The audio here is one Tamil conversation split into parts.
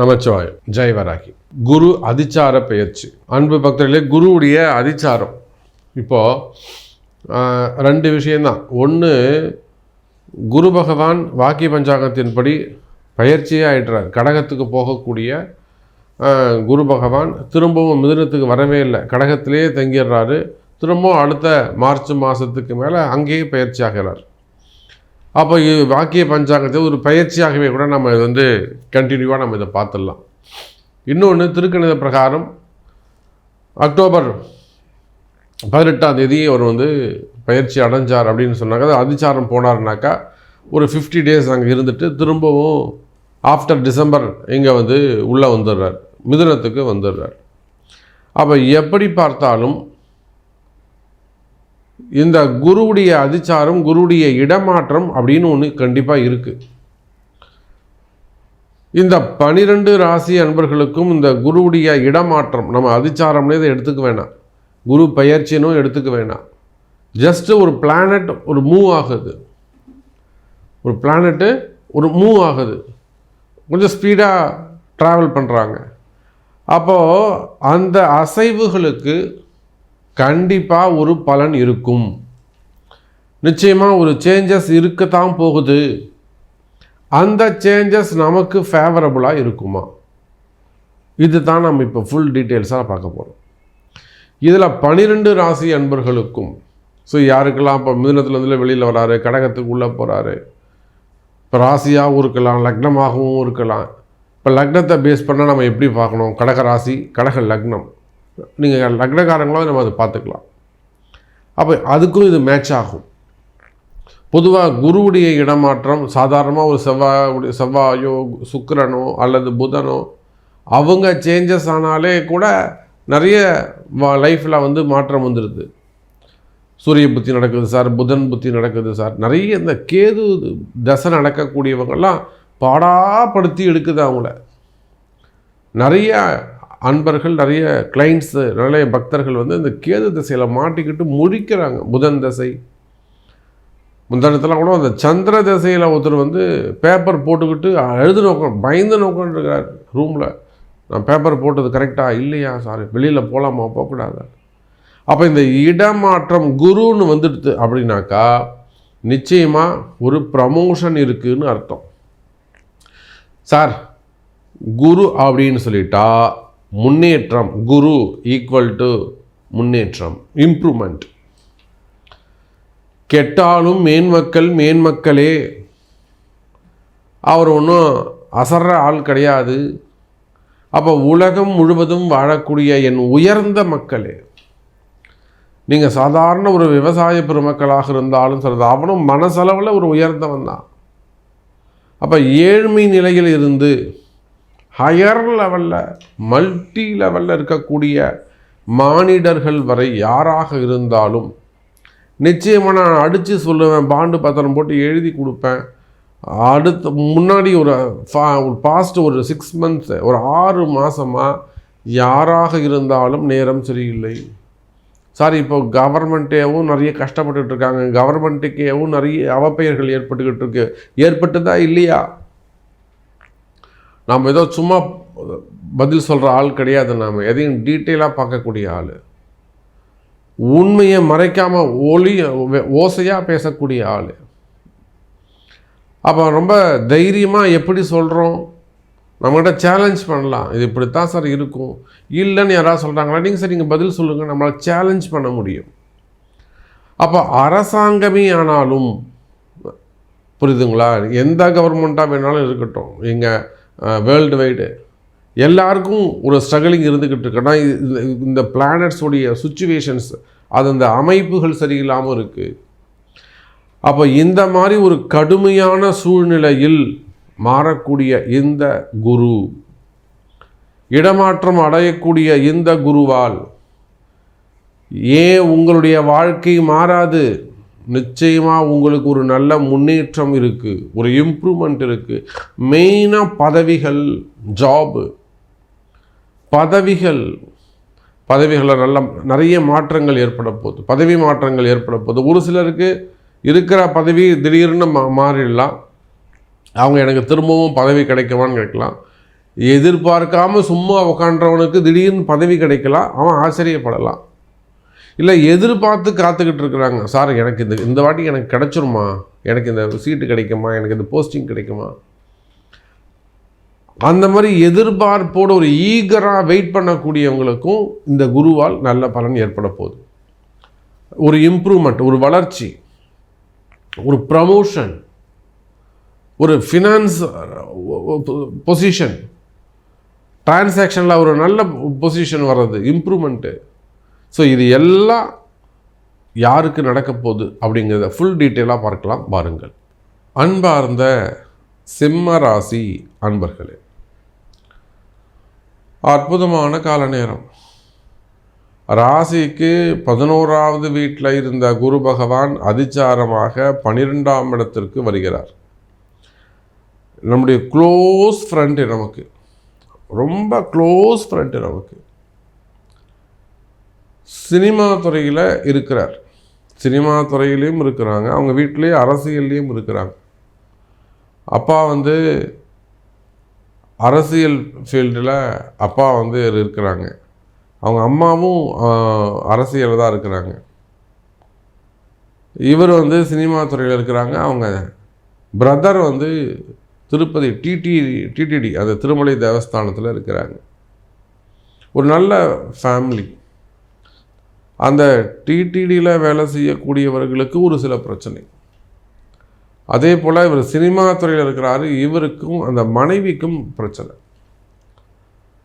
நமச்சிவாயம். ஜெய்வராகி குரு அதிச்சார பெயர்ச்சி. அன்பு பக்தர்களே குருவுடைய அதிச்சாரம். இப்போது ரெண்டு விஷயந்தான் ஒன்று குரு பகவான் வாக்கிய பஞ்சாங்கத்தின்படி பயிற்சியே ஆயிடுறார். கடகத்துக்கு போகக்கூடிய குரு பகவான் திரும்பவும் மிதுனத்துக்கு வரவே இல்லை. கடகத்திலேயே தங்கிடுறாரு. திரும்பவும் அடுத்த மார்ச் மாதத்துக்கு மேலே அங்கேயே பயிற்சி ஆகிறார். அப்போ வாக்கிய பஞ்சாங்கத்தை ஒரு பயிற்சியாகவே கூட நம்ம இது வந்து கண்டினியூவாக நம்ம இதை பார்த்துடலாம். இன்னொன்று திருக்கணித பிரகாரம் அக்டோபர் பதினெட்டாம் தேதி அவர் வந்து பயிற்சி அடைஞ்சார் அப்படின்னு சொன்னாங்க. அது அதிச்சாரம் போனார்னாக்கா ஒரு ஃபிஃப்டி டேஸ் அங்கே இருந்துட்டு திரும்பவும் ஆஃப்டர் டிசம்பர் இங்கே வந்து உள்ளே வந்துடுறார். மிதுனத்துக்கு வந்துடுறார். அப்போ எப்படி பார்த்தாலும் இந்த குருவுடைய அதிச்சாரம் குருவுடைய இடமாற்றம் அப்படின்னு ஒன்று கண்டிப்பாக இருக்குது இந்த பனிரெண்டு ராசி அன்பர்களுக்கும் இந்த குருவுடைய இடமாற்றம் நம்ம அதிச்சாரம்னே இதை எடுத்துக்க வேணாம். குரு பயிற்சினும் எடுத்துக்க வேணாம். ஜஸ்ட்டு ஒரு பிளானட் ஒரு மூவ் ஆகுது. ஒரு பிளானட்டு ஒரு மூவ் ஆகுது. கொஞ்சம் ஸ்பீடாக ட்ராவல் பண்ணுறாங்க அப்போது அந்த அசைவுகளுக்கு கண்டிப்பாக ஒரு பலன் இருக்கும். நிச்சயமாக ஒரு சேஞ்சஸ் இருக்கத்தான் போகுது. அந்த சேஞ்சஸ் நமக்கு ஃபேவரபுளாக இருக்குமா? இது தான் நம்ம இப்போ ஃபுல் டீட்டெயில்ஸாக பார்க்க போகிறோம் இதில் பனிரெண்டு ராசி அன்பர்களுக்கும் ஸோ யாருக்கெல்லாம் இப்போ மிதுனத்துலேருந்து வெளியில் வராரு கடகத்துக்கு உள்ளே போகிறாரு இப்போ ராசியாகவும் இருக்கலாம் லக்னமாகவும் இருக்கலாம். இப்போ லக்னத்தை பேஸ் பண்ணால் நம்ம எப்படி பார்க்கணும்? கடக ராசி கடக லக்னம். நீங்கள் லக்னக்காரங்களும் நம்ம அதை பார்த்துக்கலாம். அப்போ அதுக்கும் இது மேட்ச் ஆகும். பொதுவாக குருவுடைய இடமாற்றம் சாதாரணமாக ஒரு செவ்வாய் செவ்வாயோ சுக்கரனோ அல்லது புதனோ அவங்க சேஞ்சஸ் ஆனாலே கூட நிறைய லைஃப்பில் வந்து மாற்றம் வந்துடுது சூரிய புத்தி நடக்குது சார் புதன் புத்தி நடக்குது சார். நிறைய இந்த கேது தசை நடக்கக்கூடியவங்கெல்லாம் பாடாப்படுத்தி எடுக்குது அவங்கள. நிறைய அன்பர்கள் நிறைய கிளைண்ட்ஸு நிறைய பக்தர்கள் வந்து இந்த கேது திசையில் மாட்டிக்கிட்டு முழிக்கிறாங்க. புதன் தசை. முந்தானத்தில் கூட அந்த சந்திர திசையில் ஒருத்தர் வந்து பேப்பர் போட்டுக்கிட்டு எழுது நோக்கம் பயந்து நோக்கம்ன்றிருக்கிறார் ரூமில் நான் பேப்பர் போட்டது கரெக்டாக இல்லையா? சார் வெளியில் போகலாமா போகக்கூடாது? அப்போ இந்த இடமாற்றம் குருன்னு வந்துடுது அப்படின்னாக்கா நிச்சயமாக ஒரு ப்ரமோஷன் இருக்குதுன்னு அர்த்தம். சார் குரு அப்படின்னு சொல்லிட்டா முன்னேற்றம். குரு ஈக்குவல் டு முன்னேற்றம். இம்ப்ரூவ்மெண்ட் கெட்டாலும் மேன்மக்கள் மேன்மக்களே அவர் ஒன்றும் அசர்ற ஆள் கிடையாது. அப்போ உலகம் முழுவதும் வாழக்கூடிய என் உயர்ந்த மக்களே நீங்கள் சாதாரண ஒரு விவசாய பெருமக்களாக இருந்தாலும் சரி அவனும் மனசளவில் ஒரு உயர்ந்தவன் தான். அப்போ ஏழ்மை நிலையில் இருந்து ஹையர் லெவலில் மல்டி லெவலில் இருக்கக்கூடிய மானிடர்கள் வரை யாராக இருந்தாலும் நிச்சயமாக நான் அடித்து சொல்லுவேன் பாண்டு பத்திரம் போட்டு எழுதி கொடுப்பேன். அடுத்து முன்னாடி ஒரு ஃபா- ஒரு பாஸ்ட் ஒரு சிக்ஸ் மந்த்ஸ் ஒரு ஆறு மாதமாக யாராக இருந்தாலும் நேரம் சரியில்லை. சாரி இப்போ கவர்மெண்ட்டேவும் நிறைய கஷ்டப்பட்டுட்ருக்காங்க கவர்மெண்ட்டுக்கேவும் நிறைய அவப்பெயர்கள் ஏற்பட்டுக்கிட்டு இருக்கு. ஏற்பட்டுதா இல்லையா? நாம் ஏதோ சும்மா பதில் சொல்கிற ஆள் கிடையாது நாம். எதையும் டீட்டெயிலாக பார்க்கக்கூடிய ஆள். உண்மையை மறைக்காமல் ஒளி ஓசையாக பேசக்கூடிய ஆள். அப்போ ரொம்ப தைரியமாக எப்படி சொல்கிறோம் நம்மகிட்ட சேலஞ்ச் பண்ணலாம். இது இப்படித்தான் சார் இருக்கும். இல்லைன்னு யாராவது சொல்கிறாங்களா நீங்கள் சார் நீங்கள் பதில் சொல்லுங்கள் நம்மளால் சேலஞ்ச் பண்ண முடியும். அப்போ அரசாங்கமே ஆனாலும் புரியுதுங்களா? எந்த கவர்மெண்ட்டாக வேணாலும் இருக்கட்டும். எங்கள் வேர்ல்டு வைடு எல்லாருக்கும் ஒரு ஸ்ட்ரகிளிங் இருந்துக்கிட்டு இருக்குன்னா இது- இந்த பிளானட்ஸோடைய சுச்சுவேஷன்ஸ் அது அந்த அமைப்புகள் சரியில்லாமல் இருக்குது அப்போ இந்த மாதிரி ஒரு கடுமையான சூழ்நிலையில் மாறக்கூடிய இந்த குரு இடமாற்றம் அடையக்கூடிய இந்த குருவால் ஏன் உங்களுடைய வாழ்க்கை மாறாது? நிச்சயமாக உங்களுக்கு ஒரு நல்ல முன்னேற்றம் இருக்குது ஒரு இம்ப்ரூவ்மெண்ட் இருக்குது மெயினாக பதவிகள் ஜாபு பதவிகள். பதவிகளில் நல்ல நிறைய மாற்றங்கள் ஏற்பட போகுது. பதவி மாற்றங்கள் ஏற்பட போகுது. ஒரு சிலருக்கு இருக்கிற பதவி திடீர்னு மா மாறிடலாம். அவங்க எனக்கு திரும்பவும் பதவி கிடைக்குமான்னு கேட்கலாம். எதிர்பார்க்காம சும்மா உக்காண்டவனுக்கு திடீர்னு பதவி கிடைக்கலாம். அவன் ஆச்சரியப்படலாம். இல்லை எதிர்பார்த்து காத்துக்கிட்டு இருக்கிறாங்க. சார் எனக்கு இந்த இந்த வாட்டி எனக்கு கிடச்சிருமா? எனக்கு இந்த சீட்டு கிடைக்குமா? எனக்கு இந்த போஸ்டிங் கிடைக்குமா? அந்த மாதிரி எதிர்பார்ப்போடு ஒரு ஈகராக வெயிட் பண்ணக்கூடியவங்களுக்கும் இந்த குருவால் நல்ல பலன் ஏற்பட போகுது. ஒரு இம்ப்ரூவ்மெண்ட் ஒரு வளர்ச்சி ஒரு ப்ரமோஷன் ஒரு ஃபினான்ஸ் பொசிஷன் டிரான்சாக்ஷனில் ஒரு நல்ல பொசிஷன் வர்றது இம்ப்ரூவ்மெண்ட்டு ஸோ இது எல்லாம் யாருக்கு நடக்க போகுது அப்படிங்கிறத ஃபுல் டீட்டெயிலாக பார்க்கலாம் பாருங்கள். அன்பார்ந்த சிம்ம ராசி அன்பர்களே அற்புதமான கால நேரம் ராசிக்கு பதினோராவது வீட்டில் இருந்த குரு பகவான் அதிச்சாரமாக பனிரெண்டாம் இடத்திற்கு வருகிறார். நம்முடைய க்ளோஸ் ஃப்ரெண்டு நமக்கு ரொம்ப க்ளோஸ் ஃப்ரெண்டு நமக்கு. சினிமா துறையில் இருக்கிறார். சினிமா துறையிலையும் இருக்கிறாங்க. அவங்க வீட்டிலேயே அரசியல்லையும் இருக்கிறாங்க. அப்பா வந்து அரசியல் ஃபீல்டில் அப்பா வந்து இருக்கிறாங்க. அவங்க அம்மாவும் அரசியலில் தான் இருக்கிறாங்க. இவர் வந்து சினிமா துறையில் இருக்கிறாங்க. அவங்க பிரதர் வந்து திருப்பதி டிடி டிடிடி அந்த திருமலை தேவஸ்தானத்தில் இருக்கிறாங்க. ஒரு நல்ல ஃபேமிலி. அந்த டிடிடியில் வேலை செய்யக்கூடியவர்களுக்கு ஒரு சில பிரச்சனை. அதே போல் இவர் சினிமா துறையில் இருக்கிறாரு இவருக்கும் அந்த மனைவிக்கும் பிரச்சனை.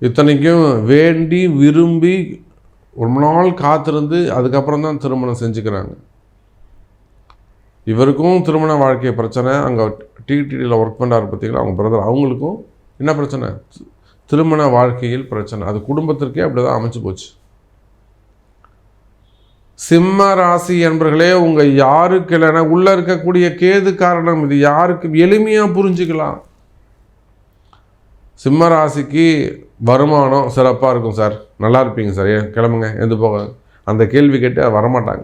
இத்தனைக்கும் வேண்டி விரும்பி ரொம்ப நாள் காத்திருந்து அதுக்கப்புறம் தான் திருமணம் செஞ்சுக்கிறாங்க. இவருக்கும் திருமண வாழ்க்கை பிரச்சனை. அங்கே டிடிடியில் ஒர்க் பண்ணுறாரு பார்த்தீங்களா அவங்க பிரதர் அவங்களுக்கும் என்ன பிரச்சனை? திருமண வாழ்க்கையில் பிரச்சனை. அது குடும்பத்திற்கே அப்படி தான் அமைச்சு போச்சு. சிம்ம ராசி என்பர்களே உங்கள் யாருக்கு இல்லைன்னா உள்ளே இருக்கக்கூடிய கேது காரணம் இது. யாருக்கு எளிமையாக புரிஞ்சுக்கலாம். சிம்ம ராசிக்கு வருமானம் சிறப்பாக இருக்கும் சார். நல்லா இருப்பீங்க சார். ஏன்? கிளம்புங்க. எந்த போக? அந்த கேள்வி கேட்டு வரமாட்டாங்க.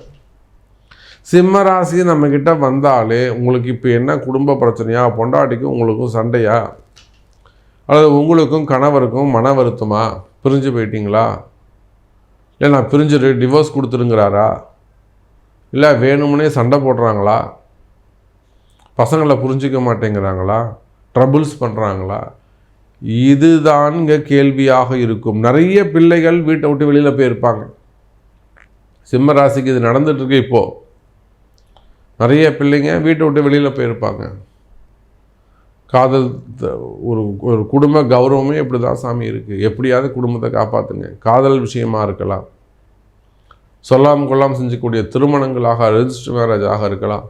சிம்ம ராசி நம்மக்கிட்ட வந்தாலே உங்களுக்கு இப்போ என்ன குடும்ப பிரச்சனையா பொண்டாட்டிக்கும் உங்களுக்கும் சண்டையா? அல்லது உங்களுக்கும் கணவருக்கும் மன வருத்தமா? பிரிஞ்சு போயிட்டீங்களா? இல்லை நான் பிரிஞ்சுட்டு டிவோர்ஸ் கொடுத்துருங்கிறாரா? இல்லை வேணும்னே சண்டை போடுறாங்களா? பசங்களை புரிஞ்சிக்க மாட்டேங்கிறாங்களா? ட்ரபுள்ஸ் பண்ணுறாங்களா இதுதான் இங்கே கேள்வியாக இருக்கும். நிறைய பிள்ளைகள் வீட்டை விட்டு வெளியில் போயிருப்பாங்க. சிம்ம ராசிக்கு இது நடந்துட்டுருக்கு இப்போது நிறைய பிள்ளைங்க வீட்டை விட்டு வெளியில் போயிருப்பாங்க. காதல் ஒரு ஒரு குடும்ப கௌரவமே இப்படி தான் சாமி இருக்குது எப்படியாவது குடும்பத்தை காப்பாற்றுங்க காதல் விஷயமா இருக்கலாம். சொல்லாம் கொள்ளாமல் செஞ்சக்கூடிய திருமணங்களாக ரெஜிஸ்டர் மேரேஜாக இருக்கலாம்.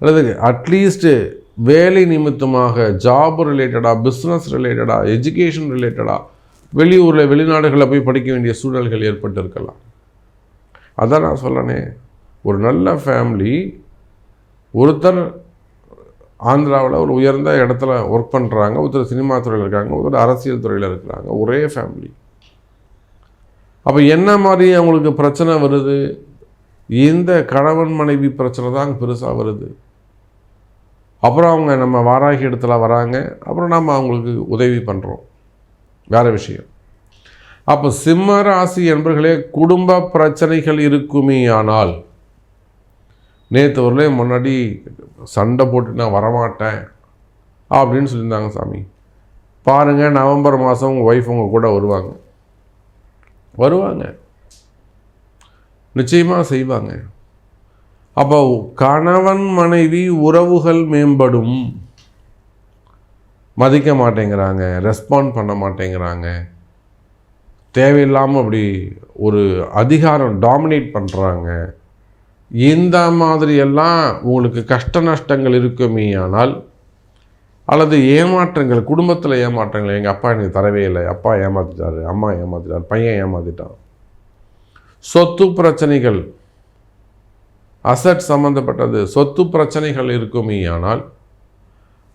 அல்லது அட்லீஸ்ட்டு வேலை நிமித்தமாக ஜாப் ரிலேட்டடாக பிஸ்னஸ் ரிலேட்டடாக எஜுகேஷன் ரிலேட்டடாக வெளியூரில் வெளிநாடுகளில் போய் படிக்க வேண்டிய சூழல்கள் ஏற்பட்டு இருக்கலாம் அதான் நான் சொல்லனே ஒரு நல்ல ஃபேமிலி ஒருத்தர் ஆந்திராவில் ஒரு உயர்ந்த இடத்துல ஒர்க் பண்ணுறாங்க ஒருத்தர் சினிமா துறையில் இருக்காங்க ஒருத்தர் அரசியல் துறையில் இருக்கிறாங்க ஒரே ஃபேமிலி அப்போ என்ன மாதிரி அவங்களுக்கு பிரச்சனை வருது? இந்த கணவன் மனைவி பிரச்சனை தான் பெருசாக வருது. அப்புறம் அவங்க நம்ம வாராகி இடத்துல வராங்க அப்புறம் நம்ம அவங்களுக்கு உதவி பண்ணுறோம் வேறு விஷயம். அப்போ சிம்ம ராசி என்பர்களே குடும்ப பிரச்சனைகள் இருக்குமே ஆனால் நேற்று வரலே முன்னாடி சண்டை போட்டு நான் வரமாட்டேன் அப்படின்னு சொல்லியிருந்தாங்க சாமி. பாருங்கள் நவம்பர் மாதம் உங்கள் ஒய்ஃப் உங்கள் கூட வருவாங்க. வருவாங்க. நிச்சயமாக செய்வாங்க. அப்போ கணவன் மனைவி உறவுகள் மேம்படும். மதிக்க மாட்டேங்கிறாங்க ரெஸ்பாண்ட் பண்ண மாட்டேங்கிறாங்க. தேவையில்லாமல் அப்படி ஒரு அதிகாரம் டாமினேட் பண்ணுறாங்க இந்த மாதிரியெல்லாம் உங்களுக்கு கஷ்ட நஷ்டங்கள் இருக்குமே ஆனால் அல்லது ஏமாற்றங்கள் குடும்பத்தில் ஏமாற்றங்கள் எங்கள் அப்பா எனக்கு தரவே இல்லை. அப்பா ஏமாற்றிட்டாரு அம்மா ஏமாற்றிட்டார் பையன் ஏமாற்றிட்டான் சொத்து பிரச்சனைகள் அசட் சம்மந்தப்பட்டது சொத்து பிரச்சனைகள் இருக்குமே ஆனால்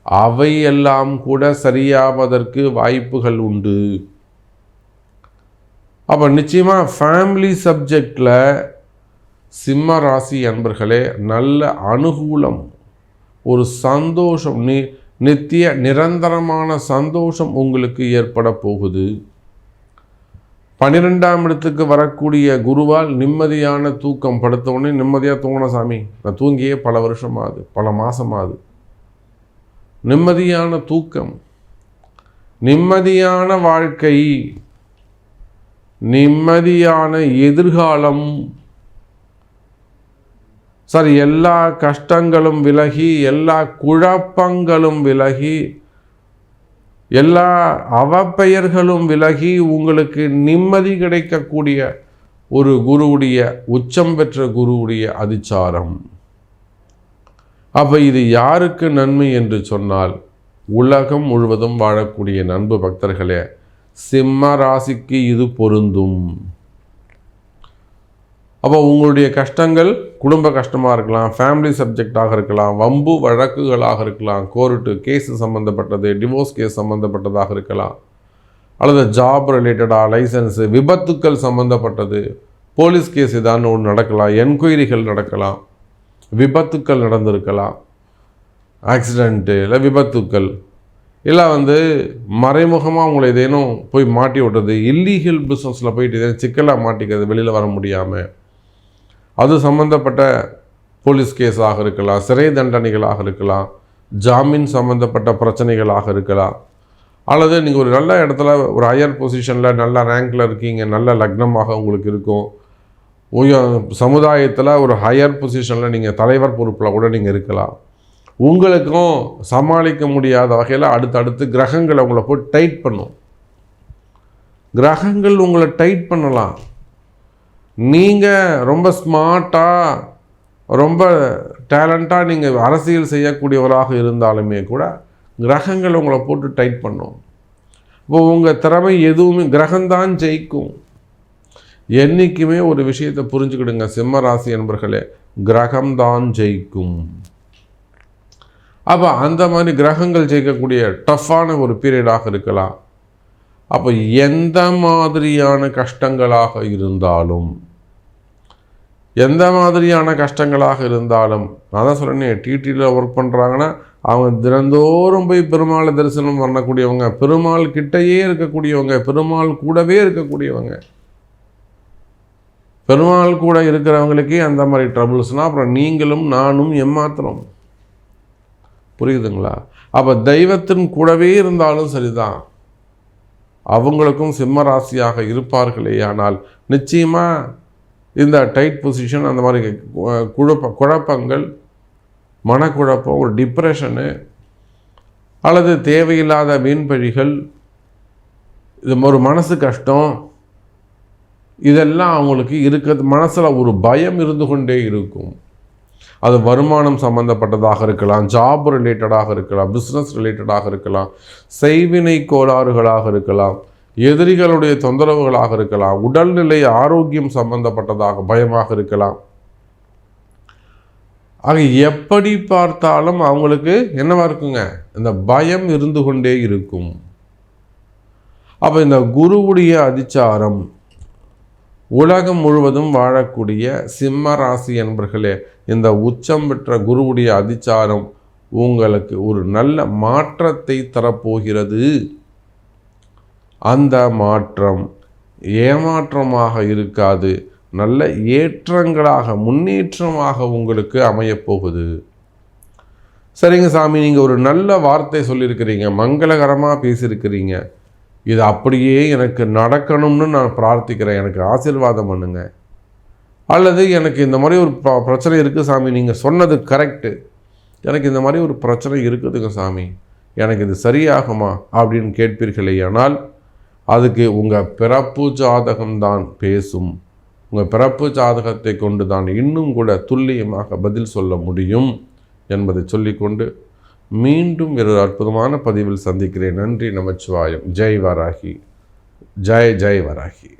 அவையெல்லாம் கூட சரியாவதற்கு வாய்ப்புகள் உண்டு. அப்போ நிச்சயமாக ஃபேமிலி சப்ஜெக்டில் சிம்ம ராசி அன்பர்களே நல்ல அனுகூலம் ஒரு சந்தோஷம் நீ நித்திய நிரந்தரமான சந்தோஷம் உங்களுக்கு ஏற்பட போகுது. பன்னிரெண்டாம் இடத்துக்கு வரக்கூடிய குருவால் நிம்மதியான தூக்கம் படுத்த உடனே நிம்மதியாக தூங்கின சாமி. நான் தூங்கியே பல வருஷமாகுது பல மாதமாகுது நிம்மதியான தூக்கம் நிம்மதியான வாழ்க்கை நிம்மதியான எதிர்காலம் சார் எல்லா கஷ்டங்களும் விலகி எல்லா குழப்பங்களும் விலகி எல்லா அவப்பெயர்களும் விலகி உங்களுக்கு நிம்மதி கிடைக்கக்கூடிய ஒரு குருவுடைய உச்சம் பெற்ற குருவுடைய அதிச்சாரம். அப்போ இது யாருக்கு நன்மை என்று சொன்னால் உலகம் முழுவதும் வாழக்கூடிய நண்பு பக்தர்களே சிம்ம ராசிக்கு இது பொருந்தும். அப்போ உங்களுடைய கஷ்டங்கள் குடும்ப கஷ்டமாக இருக்கலாம் ஃபேமிலி சப்ஜெக்டாக இருக்கலாம் வம்பு வழக்குகளாக இருக்கலாம் கோர்ட்டு கேஸு சம்மந்தப்பட்டது டிவோர்ஸ் கேஸ் சம்மந்தப்பட்டதாக இருக்கலாம். அல்லது ஜாப் ரிலேட்டடாக லைசன்ஸு விபத்துக்கள் சம்மந்தப்பட்டது போலீஸ் கேஸ் ஏதான்னு ஒன்று நடக்கலாம் என்கொயரிகள் நடக்கலாம் விபத்துக்கள் நடந்திருக்கலாம். ஆக்சிடெண்ட்டு இல்லை விபத்துக்கள். இல்லை வந்து மறைமுகமாக உங்களை ஏதேனும் போய் மாட்டி விட்றது இல்லீகல் பிஸ்னஸில் போயிட்டு ஏதேனும் சிக்கலாக மாட்டிக்கிறது வெளியில் வர முடியாமல் அது சம்மந்தப்பட்ட போலீஸ் கேஸாக இருக்கலாம் சிறை தண்டனைகளாக இருக்கலாம் ஜாமீன் சம்மந்தப்பட்ட பிரச்சனைகளாக இருக்கலாம். அல்லது நீங்கள் ஒரு நல்ல இடத்துல ஒரு ஹையர் பொசிஷனில் நல்ல ரேங்கில் இருக்கீங்க நல்ல லக்னமாக உங்களுக்கு இருக்கும். சமுதாயத்தில் ஒரு ஹையர் பொசிஷனில் நீங்கள் தலைவர் பொறுப்பில் கூட நீங்கள் இருக்கலாம். உங்களுக்கும் சமாளிக்க முடியாத வகையில் அடுத்தடுத்து கிரகங்களை உங்களை போய் டைட் பண்ணும். கிரகங்கள் உங்களை டைட் பண்ணலாம். நீங்கள் ரொம்ப ஸ்மார்ட்டாக ரொம்ப டேலண்ட்டாக நீங்கள் அரசியல் செய்யக்கூடியவராக இருந்தாலுமே கூட கிரகங்கள் உங்களை போட்டு டைட் பண்ணும். இப்போ உங்கள் திறமை எதுவுமே கிரகம்தான் ஜெயிக்கும். என்றைக்குமே ஒரு விஷயத்தை புரிஞ்சுக்கிடுங்க சிம்ம ராசி என்பர்களே கிரகம்தான் ஜெயிக்கும். அப்போ அந்த மாதிரி கிரகங்கள் ஜெயிக்கக்கூடிய டஃப்பான ஒரு பீரியடாக இருக்கலாம். அப்போ எந்த மாதிரியான கஷ்டங்களாக இருந்தாலும் எந்த மாதிரியான கஷ்டங்களாக இருந்தாலும் நான் தான் சொல்கிறேன் டிடியில் ஒர்க் பண்ணுறாங்கன்னா அவங்க தினந்தோறும் போய் பெருமாளை தரிசனம் பண்ணக்கூடியவங்க பெருமாள் கிட்டையே இருக்கக்கூடியவங்க பெருமாள் கூடவே இருக்கக்கூடியவங்க. பெருமாள் கூட இருக்கிறவங்களுக்கே அந்த மாதிரி ட்ரபுள்ஸ்னால் அப்புறம் நீங்களும் நானும் எம்மாத்திரம் புரியுதுங்களா? அப்போ தெய்வத்தின் கூடவே இருந்தாலும் சரிதான். அவங்களுக்கும் சிம்ம ராசியாக இருப்பார்களே ஆனால் நிச்சயமாக இந்த டைட் பொசிஷன் அந்த மாதிரி குழப்ப குழப்பங்கள் மனக்குழப்பம் ஒரு டிப்ரெஷனு அல்லது தேவையில்லாத மீன்பழிகள் இது ஒரு மனசு கஷ்டம் இதெல்லாம் அவங்களுக்கு இருக்கிறது மனசில் ஒரு பயம் இருந்து கொண்டே இருக்கும். அது வருமானம் சம்மந்தப்பட்டதாக இருக்கலாம் ஜாப் ரிலேட்டடாக இருக்கலாம் பிஸ்னஸ் ரிலேட்டடாக இருக்கலாம் செய்வினை கோளாறுகளாக இருக்கலாம். எதிரிகளுடைய தொந்தரவுகளாக இருக்கலாம் உடல்நிலை ஆரோக்கியம் சம்பந்தப்பட்டதாக பயமாக இருக்கலாம். ஆக எப்படி பார்த்தாலும் அவங்களுக்கு என்னவா இருக்குங்க? இந்த பயம் இருந்து கொண்டே இருக்கும். அப்போ இந்த குருவுடைய அதிச்சாரம் உலகம் முழுவதும் வாழக்கூடிய சிம்ம ராசி என்பர்களே இந்த உச்சம் பெற்ற குருவுடைய அதிச்சாரம் உங்களுக்கு ஒரு நல்ல மாற்றத்தை தரப்போகிறது. அந்த மாற்றம் ஏமாற்றமாக இருக்காது. நல்ல ஏற்றங்களாக முன்னேற்றமாக உங்களுக்கு அமையப்போகுது. சரிங்க சாமி நீங்கள் ஒரு நல்ல வார்த்தை சொல்லியிருக்கிறீங்க மங்களகரமாக பேசியிருக்கிறீங்க. இது அப்படியே எனக்கு நடக்கணும்னு நான் பிரார்த்திக்கிறேன். எனக்கு ஆசீர்வாதம் பண்ணுங்க. அல்லது எனக்கு இந்த மாதிரி ஒரு பிரச்சனை இருக்குது சாமி நீங்கள் சொன்னது கரெக்டு எனக்கு இந்த மாதிரி ஒரு பிரச்சனை இருக்குதுங்க சாமி. எனக்கு இது சரியாகுமா அப்படின்னு கேட்பீர்களே ஆனால் அதுக்கு உங்கள் பிறப்பு ஜாதகம்தான் பேசும். உங்கள் பிறப்பு ஜாதகத்தை கொண்டு தான் இன்னும் கூட துல்லியமாக பதில் சொல்ல முடியும் என்பதை சொல்லிக்கொண்டு மீண்டும் ஒரு அற்புதமான பதிவில் சந்திக்கிறேன். நன்றி நமச்சிவாயம். ஜெய் வராகி. ஜெய் ஜெய் வராகி.